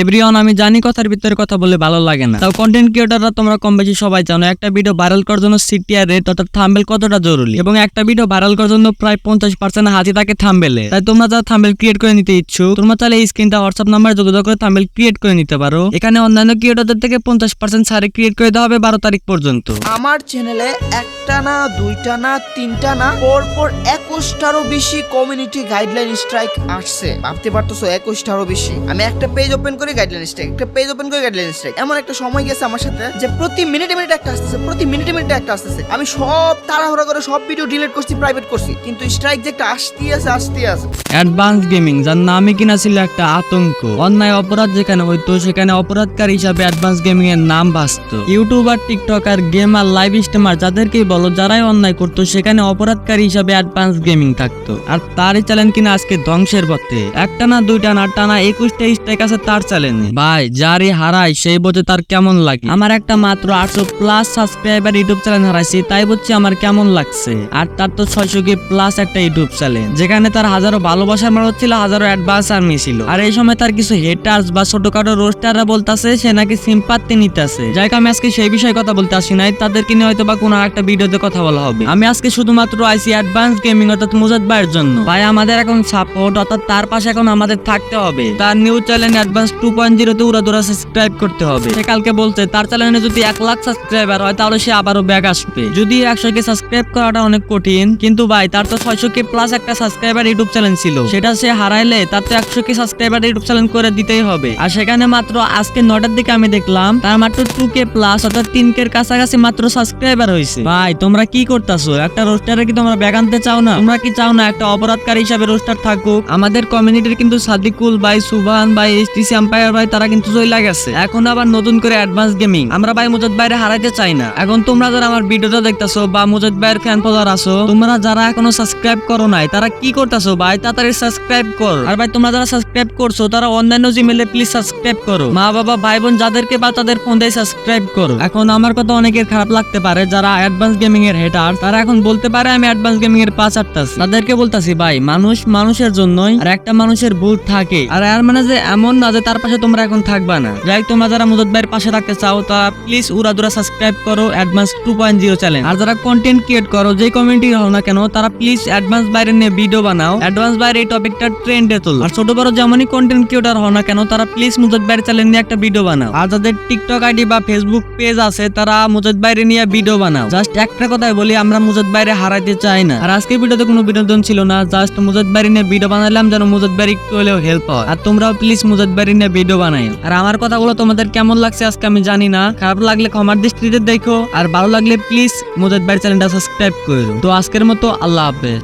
Everyone আমি জানি কথার ভিতরে কথা বলে ভালো লাগে না। তাও কন্টেন্ট ক্রিয়েটাররা তোমরা কম বেশি সবাই জানো, একটা ভিডিও ভাইরাল করার জন্য সিটিআর রেট অর্থাৎ থাম্বেল কতটা জরুরি? এবং একটা ভিডিও ভাইরাল করার জন্য প্রায় পঞ্চাশ পার্সেন্ট হাতি থাকে থাম্বেলে তাই তোমরা যারা থাম্বেল ক্রিয়েট করে নিতে ইচ্ছুক, তোমরা চাইলে এই স্ক্রিনটা হোয়াটসঅ্যাপ নাম্বারে যোগাযোগ করে থাম্বেল ক্রিয়েট করে নিতে পারো। এখানে অন্যান্য ক্রিয়েটারদের থেকে পঞ্চাশ পার্সেন্ট সারে ক্রিয়েট করে দেওয়া হবে বারো তারিখ পর্যন্ত। আমার চ্যানেলে একটা না, দুইটা না, তিনটা না, পরপর একুশটারও বেশি কমিউনিটি গাইডলাইন স্ট্রাইক আসছে। ভাবতে পারতেছো, একুশটারও বেশি। আমি একটা পেজ ওপেন করি গাইডলাইন স্ট্রাইক একটা পেজ ওপেন করি গাইডলাইন স্ট্রাইক এমন একটা সময় গেছে আমার সাথে যে প্রতি মিনিটে মিনিটে একটা আসতেছে, প্রতি মিনিটে মিনিটে একটা আসতেছে। আমি সব তাড়াহুড়া করে সব ভিডিও ডিলিট করছি প্রাইভেট করছি। কিন্তু স্ট্রাইক যে একটা আসতেই আছে আসতেই আছে। অ্যাডভান্স গেমিং যার নামই কিনা ছিল একটা আতঙ্ক। অন্যায় অপরাধ যেখানে হইতো, সেখানে অপরাধকারী হিসাবে অ্যাডভান্স গেমিং এর নাম বাঁচত। YouTuber TikToker gamer live streamer যাদেরকেই বলো, যারাই অন্যায় করতো, সেখানে অপরাধকারী হিসাবে অ্যাডভান্স গেমিং থাকতো। আর তারই চ্যালেঞ্জ কিনা আজকে ধ্বংসের পথে। একটা না দুইটা না, টানা একুশটা স্ট্রাইক আছে, তার চ্যালেঞ্জ ভাই, যারই হারায় সেই বোঝে তার কেমন লাগে। আমার একটা মাত্র আটশো প্লাস সাবস্ক্রাইবার ইউটিউব চ্যানেল হারাইছি, তাই বলছি আমার কেমন লাগছে। আর তার তো ছয়শো প্লাস একটা ইউটিউব চ্যানেল, যেখানে তার হাজারো ভালোবাসার মানুষ ছিল, হাজারো অ্যাডভান্স আর্মি ছিল। আর এই সময় তার কিছু হেটার্স বা ছোটখাটো রোস্টাররা বলতাছে, সে নাকি সিম্পাতি নিতেছে। যাই আমি আজকে সেই বিষয়ে কথা বলতে আসি নাই, তাদেরকে নিয়ে হয়তো বা কোনো একটা ভিডিওতে কথা বলা হবে। আমি আজকে শুধুমাত্র আইসি অ্যাডভান্স গেমিং অর্থাৎ মুজাদ ভাইয়ের জন্য। ভাই, আমাদের এখন সাপোর্ট অর্থাৎ তার পাশে এখন আমাদের থাকতে হবে। তার news channel advance two point জিরোতে উড়াদুরা সাবস্ক্রাইব করতে হবে। সে কালকে বলছে, তার চ্যানেলে যদি এক লাখ সাবস্ক্রাইবার হয়, তাহলে সে আবারও ব্যাগ আসবে। যদি একশো কে সাবস্ক্রাইব করাটা অনেক কঠিন, কিন্তু ভাই, তার তো ছয়শো কে প্লাস একটা সাবস্ক্রাইবার ইউটিউব চ্যানেল ছিল। সেটা সে হারাইলে তার তো একশো কে সাবস্ক্রাইবার ইউটিউব চ্যানেল করে দিতেই হবে। আর সেখানে মাত্র আজকে নটার দিকে আমি দেখলাম, তার মাত্র টু কে প্লাস অর্থাৎ তিন কে কাছাকাছি মাত্র সাবস্ক্রাইবার হয়েছে। ভাই, তোমরা কি করতেছো? একটা রোস্টারে কি তোমরা ব্যাগ আনতে চাও না? তোমরা কি চাও না একটা অপরাধকারী হিসাবে রোস্টার থাকুক? আমাদের কমিউনিটির কিন্তু সাদিকুল, ভাই, সুভান, ভাই এসটিসি আম্পায়ার ভাই তারা কিন্তু চলে গেছে এখন আবার নতুন করে অ্যাডভান্স গেমিং আমরা ভাই মুজাদ বাইরে হারাইতে চাই না। এখন তোমরা যারা আমার ভিডিওটা দেখতেছো বা মুজাদ ভাইয়ের ফ্যান ফলোয়ার আছো, তোমরা যারা এখনও সাবস্ক্রাইব করো নাই, তারা কি করতেছো ভাই? তাড়াতাড়ি সাবস্ক্রাইব করো। আর ভাই, তোমরা যারা সাবস্ক্রাইব করছ, তারা অন্যান্য জিমেলে প্লিজ সাবস্ক্রাইব করো। মা, বাবা, ভাই, বোন যাদেরকে বা তাদের ফোন দিয়ে সাবস্ক্রাইব করো। এখন আমার কথা অনেকের খারাপ লাগতে পারে, যারা অ্যাডভান্স গেমিং এর হেটার তারা এখন বলতে পারে আমি অ্যাডভান্স গেমিং এর পাঁচ আটটাছি তাদেরকে বলতাছি, ভাই, মানুষ মানুষের জন্যই আর একটা মানুষের ভুল থাকে। আর আর মানে যে এমন না যে তার পাশে তোমরা এখন থাকবা না। যাই তোমরা যারা মুজত ভাইয়ের পাশে থাকতে চাও তা প্লিজ উড়াদুরা সাবস্ক্রাইব করো advance two point zero channel আর যারা কন্টেন্ট ক্রিয়েট করো যে কমিউনিটি হও না কেন, তারা প্লিজ অ্যাডভান্স বাইরে নিয়ে ভিডিও বানাও। অ্যাডভান্স বাইরে এই টপিকটা ট্রেন্ডে তোলো। আর ছোট বড় যেমনই কন্টেন্ট ক্রিয়েটার হও না কেন, তারা প্লিজ মুজত ভাইয়ের চ্যানেল নিয়ে একটা ভিডিও বানাও। আর যাদের টিকটক আইডি বা ফেসবুক পেজ আছে, তারা মুজত বাইরে নিয়ে ভিডিও বানাও। জাস্ট একটা কথাই বলি, আমরা মুজত বাইরে হারাইতে চাই না। আর আজকে ভিডিওতে কোনো বিনোদন ছিল না জাস্ট মুজত বাইরে নিয়ে ভিডিও বানালাম যেন মুজত বাইরে একটু হলেও হেল্প হয়। আর তোমরাও প্লিজ মুজত বাইরে নিয়ে ভিডিও বানাই আর আমার কথাগুলো তোমাদের কেমন লাগছে আজকে আমি জানি না। খারাপ লাগলে ক্ষমার দৃষ্টিতে দেখো। আর ভালো লাগলে প্লিজ মোদের বাড়ি চ্যানেলটা সাবস্ক্রাইব করো তো আজকের মতো আল্লাহ হাফেজ।